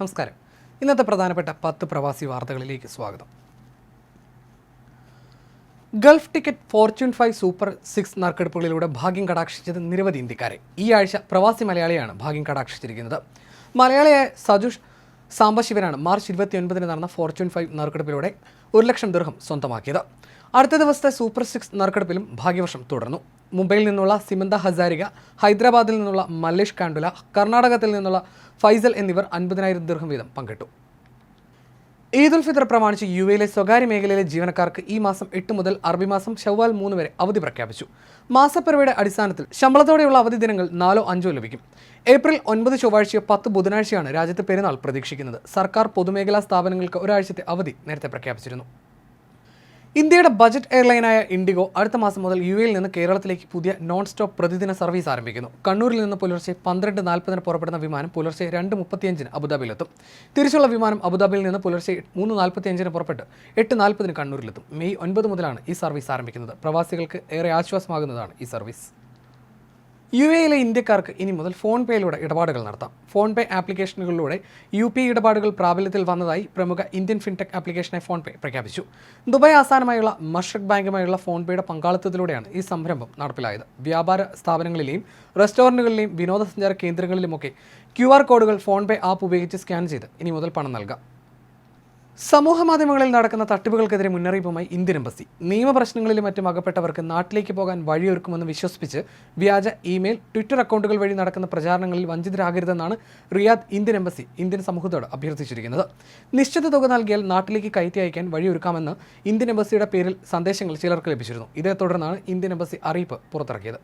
നമസ്കാരം. ഇന്നത്തെ പ്രധാനപ്പെട്ട പത്ത് പ്രവാസി വാർത്തകളിലേക്ക് സ്വാഗതം. Gulf ticket fortune five super six നറുക്കെടുപ്പുകളിലൂടെ ഭാഗ്യം കടാക്ഷിച്ചത് നിരവധി ഇന്ത്യക്കാരെ. ഈ ആഴ്ച പ്രവാസി മലയാളിയാണ് ഭാഗ്യം കടാക്ഷിച്ചിരിക്കുന്നത്. മലയാളിയായ സജുഷ് സാംബശിവനാണ് മാർച്ച് ഇരുപത്തി ഒൻപതിന് നടന്ന ഫോർച്യൂൺ ഫൈവ് നറുക്കെടുപ്പിലൂടെ ഒരു ലക്ഷം ദീർഘം സ്വന്തമാക്കിയത്. അടുത്ത ദിവസത്തെ സൂപ്പർ സിക്സ് നറുക്കെടുപ്പിലും ഭാഗ്യവർഷം തുടർന്നു. മുംബൈയിൽ നിന്നുള്ള സിമന്ത ഹസാരിക ഹൈദരാബാദിൽ നിന്നുള്ള മല്ലേഷ് കാണ്ടുല കർണാടകത്തിൽ നിന്നുള്ള ഫൈസൽ എന്നിവർ അൻപതിനായിരം ദീർഘം വീതം പങ്കിട്ടു. ഈദുൽ ഫിത്തർ പ്രമാണിച്ച് യു എയിലെ സ്വകാര്യ മേഖലയിലെ ജീവനക്കാർക്ക് ഈ മാസം എട്ട് മുതൽ അറബി മാസം ഷവ്വാൽ മൂന്ന് വരെ അവധി പ്രഖ്യാപിച്ചു. മാസപ്പിറവിയുടെ അടിസ്ഥാനത്തിൽ ശമ്പളത്തോടെയുള്ള അവധി ദിനങ്ങൾ നാലോ അഞ്ചോ ലഭിക്കും. ഏപ്രിൽ ഒൻപത് ചൊവ്വാഴ്ചയോ പത്ത് ബുധനാഴ്ചയാണ് രാജ്യത്ത് പെരുന്നാൾ പ്രതീക്ഷിക്കുന്നത്. സർക്കാർ പൊതുമേഖലാ സ്ഥാപനങ്ങൾക്ക് ഒരാഴ്ചത്തെ അവധി നേരത്തെ പ്രഖ്യാപിച്ചിരുന്നു. ഇന്ത്യയുടെ ബജറ്റ് എയർലൈനായ ഇൻഡിഗോ അടുത്ത മാസം മുതൽ യു എയിൽ നിന്ന് കേരളത്തിലേക്ക് പുതിയ നോൺ സ്റ്റോപ്പ് പ്രതിദിന സർവീസ് ആരംഭിക്കുന്നു. കണ്ണൂരിൽ നിന്ന് പുലർച്ചെ പന്ത്രണ്ട് നാൽപ്പതിന് പുറപ്പെടുന്ന വിമാനം പുലർച്ചെ രണ്ട് മുപ്പത്തിയഞ്ചിന് അബുദാബിയിലെത്തും. തിരിച്ചുള്ള വിമാനം അബുദാബിയിൽ നിന്ന് പുലർച്ചെ മൂന്ന് നാൽപ്പത്തിയഞ്ചിന് പുറപ്പെട്ട് എട്ട് നാൽപ്പതിന് കണ്ണൂരിലെത്തും. മെയ് ഒൻപത് മുതലാണ് ഈ സർവീസ് ആരംഭിക്കുന്നത്. പ്രവാസികൾക്ക് ഏറെ ആശ്വാസമാകുന്നതാണ് ഈ സർവീസ്. യു എയിലെ ഇന്ത്യക്കാർക്ക് ഇനി മുതൽ ഫോൺ പേയിലൂടെ ഇടപാടുകൾ നടത്താം. ഫോൺ പേ ആപ്ലിക്കേഷനുകളിലൂടെ യു പി ഇടപാടുകൾ പ്രാബല്യത്തിൽ വന്നതായി പ്രമുഖ ഇന്ത്യൻ ഫിൻടെക് ആപ്ലിക്കേഷനായ ഫോൺ പേ പ്രഖ്യാപിച്ചു. ദുബായ് ആസ്ഥാനമായുള്ള മഷക് ബാങ്കുമായുള്ള ഫോൺ പേയുടെ പങ്കാളിത്തത്തിലൂടെയാണ് ഈ സംരംഭം നടപ്പിലായത്. വ്യാപാര സ്ഥാപനങ്ങളിലെയും റെസ്റ്റോറന്റുകളിലെയും വിനോദസഞ്ചാര കേന്ദ്രങ്ങളിലുമൊക്കെ ക്യു ആർ കോഡുകൾ ഫോൺ പേ ആപ്പ് ഉപയോഗിച്ച് സ്കാൻ ചെയ്ത് ഇനി മുതൽ പണം നൽകാം. സമൂഹ മാധ്യമങ്ങളിൽ നടക്കുന്ന തട്ടിപ്പുകൾക്കെതിരെ മുന്നറിയിപ്പുമായി ഇന്ത്യൻ എംബസി. നിയമപ്രശ്നങ്ങളിലും മറ്റും അകപ്പെട്ടവർക്ക് നാട്ടിലേക്ക് പോകാൻ വഴിയൊരുക്കുമെന്ന് വിശ്വസിപ്പിച്ച് വ്യാജ ഇമെയിൽ ട്വിറ്റർ അക്കൗണ്ടുകൾ വഴി നടക്കുന്ന പ്രചാരണങ്ങളിൽ വഞ്ചിതരാകരുതെന്നാണ് റിയാദ് ഇന്ത്യൻ എംബസി ഇന്ത്യൻ സമൂഹത്തോട് അഭ്യർത്ഥിച്ചിരിക്കുന്നത്. നിശ്ചിത തുക നൽകിയാൽ നാട്ടിലേക്ക് കയറ്റി അയക്കാൻ വഴിയൊരുക്കാമെന്ന് ഇന്ത്യൻ എംബസിയുടെ പേരിൽ സന്ദേശങ്ങൾ ചിലർക്ക് ലഭിച്ചിരുന്നു. ഇതേ തുടർന്നാണ് ഇന്ത്യൻ എംബസി അറിയിപ്പ് പുറത്തിറക്കിയത്.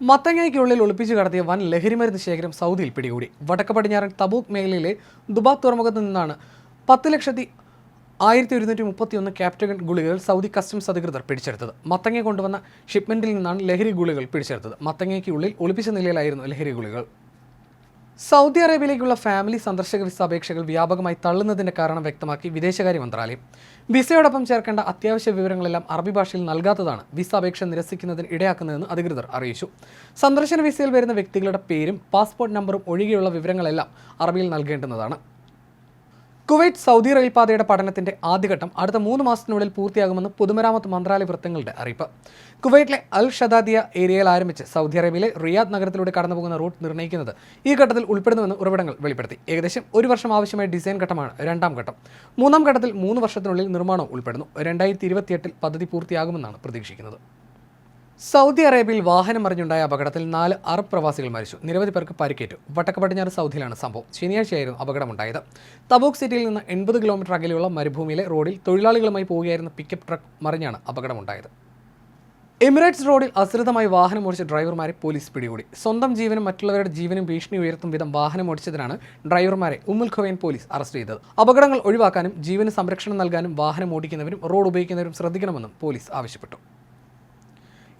മത്തങ്ങയ്ക്കുള്ളിൽ ഒളിപ്പിച്ചു കടത്തിയ വൻ ലഹരിമരുന്ന് ശേഖരം സൗദിയിൽ പിടികൂടി. വടക്ക് പടിഞ്ഞാറൻ തബൂക്ക് മേഖലയിലെ ദുബാക് തുറമുഖത്ത് നിന്നാണ് പത്ത് ലക്ഷത്തി ആയിരത്തി ഒരുന്നൂറ്റി മുപ്പത്തി ഒന്ന് ക്യാപ്റ്റഗൺ ഗുളികകൾ സൗദി കസ്റ്റംസ് അധികൃതർ പിടിച്ചെടുത്തത്. മത്തങ്ങ കൊണ്ടുവന്ന ഷിപ്മെന്റിൽ നിന്നാണ് ലഹരി ഗുളികൾ പിടിച്ചെടുത്തത്. മത്തങ്ങയ്ക്കുള്ളിൽ ഒളിപ്പിച്ച നിലയിലായിരുന്നു ലഹരി ഗുളികൾ. സൗദി അറേബ്യയിലേക്കുള്ള ഫാമിലി സന്ദർശക വിസ അപേക്ഷകൾ വ്യാപകമായി തള്ളുന്നതിന്റെ കാരണം വ്യക്തമാക്കി വിദേശകാര്യ മന്ത്രാലയം. വിസയോടൊപ്പം ചേർക്കേണ്ട അത്യാവശ്യ വിവരങ്ങളെല്ലാം അറബി ഭാഷയിൽ നൽകാത്തതാണ് വിസ അപേക്ഷ നിരസിക്കുന്നതിന് ഇടയാക്കുന്നതെന്ന് അധികൃതർ അറിയിച്ചു. സന്ദർശന വിസയിൽ വരുന്ന വ്യക്തികളുടെ പേരും പാസ്പോർട്ട് നമ്പറും ഒഴികെയുള്ള വിവരങ്ങളെല്ലാം അറബിയിൽ നൽകേണ്ടുന്നതാണ്. കുവൈറ്റ് സൗദി റെയിൽപാതയുടെ പഠനത്തിന്റെ ആദ്യഘട്ടം അടുത്ത മൂന്ന് മാസത്തിനുള്ളിൽ പൂർത്തിയാകുമെന്ന് പൊതുമരാമത്ത് മന്ത്രാലയ വൃത്തങ്ങളുടെ അറിയിപ്പ്. കുവൈറ്റിലെ അൽ ഷദാദിയ ഏരിയയിൽ ആരംഭിച്ച് സൗദി അറേബ്യയിലെ റിയാദ് നഗരത്തിലൂടെ കടന്നുപോകുന്ന റൂട്ട് നിർണയിക്കുന്നത് ഈ ഘട്ടത്തിൽ ഉൾപ്പെടുന്നുവെന്ന് ഉറവിടങ്ങൾ വെളിപ്പെടുത്തി. ഏകദേശം ഒരു വർഷം ആവശ്യമായ ഡിസൈൻ ഘട്ടമാണ് രണ്ടാം ഘട്ടം. മൂന്നാം ഘട്ടത്തിൽ മൂന്ന് വർഷത്തിനുള്ളിൽ നിർമ്മാണം ഉൾപ്പെടുന്നു. രണ്ടായിരത്തി ഇരുപത്തിയെട്ടിൽ പദ്ധതി പൂർത്തിയാകുമെന്നാണ് പ്രതീക്ഷിക്കുന്നത്. സൗദി അറേബ്യയിൽ വാഹനം മറിഞ്ഞുണ്ടായ അപകടത്തിൽ നാല് അറബ് പ്രവാസികൾ മരിച്ചു. നിരവധി പേർക്ക് പരിക്കേറ്റു. വടക്ക് പടിഞ്ഞാറ് സൗദിയിലാണ് സംഭവം. ശനിയാഴ്ചയായിരുന്നു അപകടമുണ്ടായത്. തബൂക്ക് സിറ്റിയിൽ നിന്ന് എൺപത് കിലോമീറ്റർ അകലെയുള്ള മരുഭൂമിയിലെ റോഡിൽ തൊഴിലാളികളുമായി പോവുകയായിരുന്ന പിക്കപ്പ് ട്രക്ക് മറിഞ്ഞാണ് അപകടമുണ്ടായത്. എമിറേറ്റ്സ് റോഡിൽ അശ്രിതമായി വാഹനം ഓടിച്ച ഡ്രൈവർമാരെ പോലീസ് പിടികൂടി. സ്വന്തം ജീവനും മറ്റുള്ളവരുടെ ജീവനും ഭീഷണി ഉയർത്തും വിധം വാഹനം ഓടിച്ചതിനാണ് ഡ്രൈവർമാരെ ഉമ്മുൽ ഖുവൈൻ പോലീസ് അറസ്റ്റ് ചെയ്തത്. അപകടങ്ങൾ ഒഴിവാക്കാനും ജീവന് സംരക്ഷണം നൽകാനും വാഹനം ഓടിക്കുന്നവരും റോഡ് ഉപയോഗിക്കുന്നവരും ശ്രദ്ധിക്കണമെന്നും പോലീസ് ആവശ്യപ്പെട്ടു.